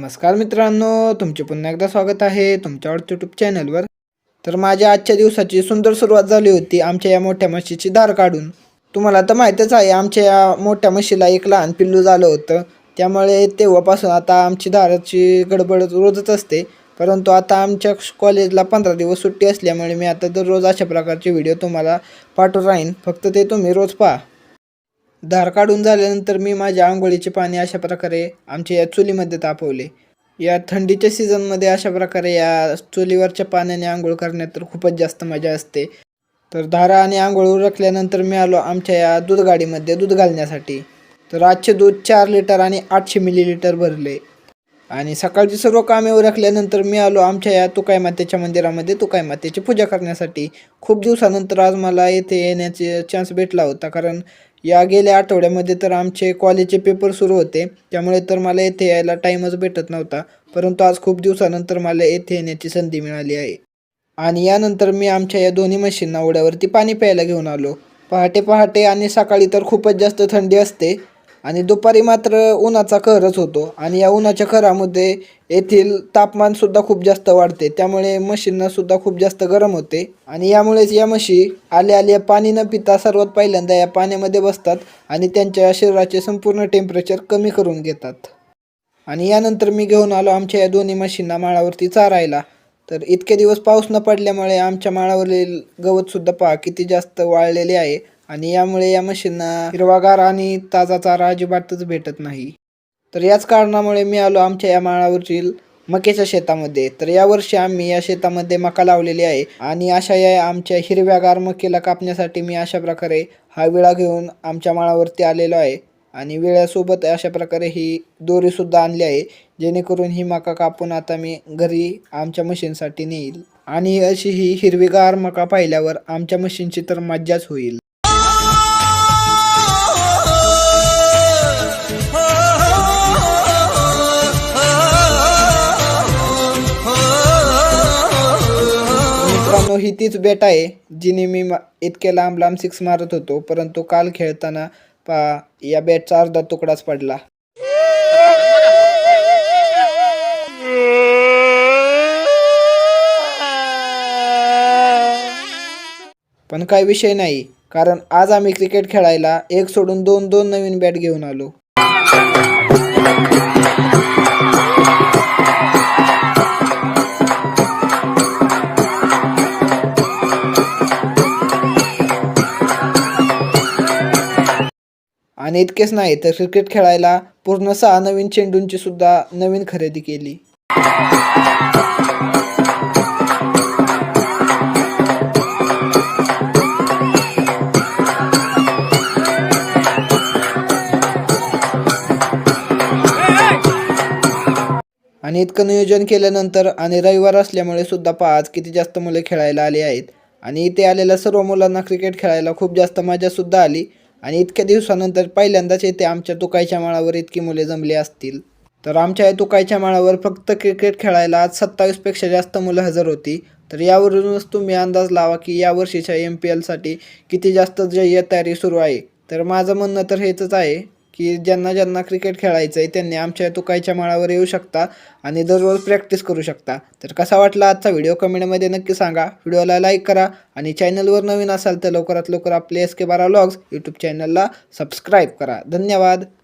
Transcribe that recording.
नमस्कार मित्रांनो तुमचे पुन्हा एकदा स्वागत आहे तुमच्या आवडत्या यूट्यूब चॅनलवर तर माझ्या आजच्या दिवसाची सुंदर सुरुवात झाली होती आमच्या या मोठ्या म्हशीची धार काढून. तुम्हाला तर माहीतच आहे आमच्या या मोठ्या म्हशीला एक लहान पिल्लू झालं होतं. त्यामुळे तेव्हापासून आता आमची धाराची गडबड रोजच असते. परंतु आता आमच्या कॉलेजला पंधरा दिवस सुट्टी असल्यामुळे मी आता दररोज अशा प्रकारचे व्हिडिओ तुम्हाला पाठवत राहीन. फक्त ते तुम्ही रोज पहा. धार काढून झाल्यानंतर मी माझ्या आंघोळीचे पाणी अशा प्रकारे आमच्या या चुलीमध्ये तापवले. या थंडीच्या सीझनमध्ये अशा प्रकारे या चुलीवरच्या पाण्याने आंघोळ करण्यात तर खूपच जास्त मजा असते. तर धारा आणि आंघोळ उरकल्यानंतर मी आलो आमच्या या दूधगाडीमध्ये दूध घालण्यासाठी. तर आजचे दूध चार लिटर आणि आठशे मिलीलिटर भरले. आणि सकाळची सर्व कामे उरकल्यानंतर मी आलो आमच्या या तुकाई मातेच्या मंदिरामध्ये तुकाई मातेची पूजा करण्यासाठी. खूप दिवसानंतर आज मला येथे येण्याचे चान्स भेटला होता कारण या गेल्या आठवड्यामध्ये तर आमचे कॉलेजचे पेपर सुरू होते. त्यामुळे तर मला येथे यायला टाईमच भेटत नव्हता. परंतु आज खूप दिवसानंतर मला येथे येण्याची संधी मिळाली आहे. आणि यानंतर मी आमच्या या दोन्ही मशीनना ओढ्यावरती पाणी प्यायला घेऊन आलो. पहाटे पहाटे आणि सकाळी तर खूपच जास्त थंडी असते. आणि दुपारी मात्र उन्हाचा कहरच होतो. आणि या उन्हाच्या कहरामध्ये येथील तापमानसुद्धा खूप जास्त वाढते. त्यामुळे म्हशींनासुद्धा खूप जास्त गरम होते. आणि यामुळेच या म्हशी आल्या आल्या पाणी न पिता सर्वात पहिल्यांदा या पाण्यामध्ये बसतात आणि त्यांच्या शरीराचे संपूर्ण टेम्परेचर कमी करून घेतात. आणि यानंतर मी घेऊन आलो आमच्या या दोन्ही म्हशींना माळावरती चारायला. तर इतके दिवस पाऊस न पडल्यामुळे आमच्या माळावरील गवतसुद्धा पहा किती जास्त वाळलेले आहे. आणि यामुळे या म्हशींना हिरवागार आणि ताजा चारा अजिबातच भेटत नाही. तर याच कारणामुळे मी आलो आमच्या या माळावरील मकेच्या शेतामध्ये. तर यावर्षी आम्ही या शेतामध्ये मका लावलेली आहे आणि अशा या आमच्या हिरव्यागार मकेला कापण्यासाठी मी अशा प्रकारे हा विळा घेऊन आमच्या माळावरती आलेलो आहे. आणि विळ्यासोबत अशा प्रकारे ही दोरीसुद्धा आणली आहे जेणेकरून ही मका कापून आता मी घरी आमच्या मशीनसाठी नेईल. आणि अशी ही हिरवीगार मका पाहिल्यावर आमच्या मशीनची तर मज्जाच होईल. ही तीच बेट आहे जिने मी मा- इतके लांब लांब सिक्स मारत होतो परंतु काल खेळताना पा या बॅटचा अर्धा तुकडाच पडला. पण काही विषय नाही कारण आज आम्ही क्रिकेट खेळायला एक सोडून दोन दोन नवीन बॅट घेऊन आलो. आणि इतकेच नाही तर क्रिकेट खेळायला पूर्ण सहा नवीन चेंडूंची सुद्धा नवीन खरेदी केली. आणि इतकं नियोजन केल्यानंतर आणि रविवार असल्यामुळे सुद्धा पाच किती जास्त मुले खेळायला आली आहेत. आणि इथे आलेल्या सर्व मुलांना क्रिकेट खेळायला खूप जास्त मजा सुद्धा आली. आणि इतक्या दिवसानंतर पहिल्यांदाच येथे आमच्या तुकायच्या माळावर इतकी मुले जमली असतील. तर आमच्या या तुकायच्या माळावर फक्त क्रिकेट खेळायला आज सत्तावीसपेक्षा जास्त मुलं हजर होती. तर यावरूनच तुम्ही अंदाज लावा की या वर्षीच्या एम पी एलसाठी किती जास्त जय्य तयारी सुरू आहे. तर माझं म्हणणं तर हेच आहे. की ज्यांना ज्यांना क्रिकेट खेळायचं आहे त्यांनी आमच्या तुकायच्या माळावर येऊ शकता आणि दररोज प्रॅक्टिस करू शकता. तर कसा वाटला आजचा व्हिडिओ कमेंटमध्ये नक्की सांगा. व्हिडिओला लाईक करा आणि चॅनलवर नवीन असाल तर लवकरात लवकर आपले एस के बारा व्लॉग्स यूट्यूब चॅनलला सबस्क्राईब करा. धन्यवाद.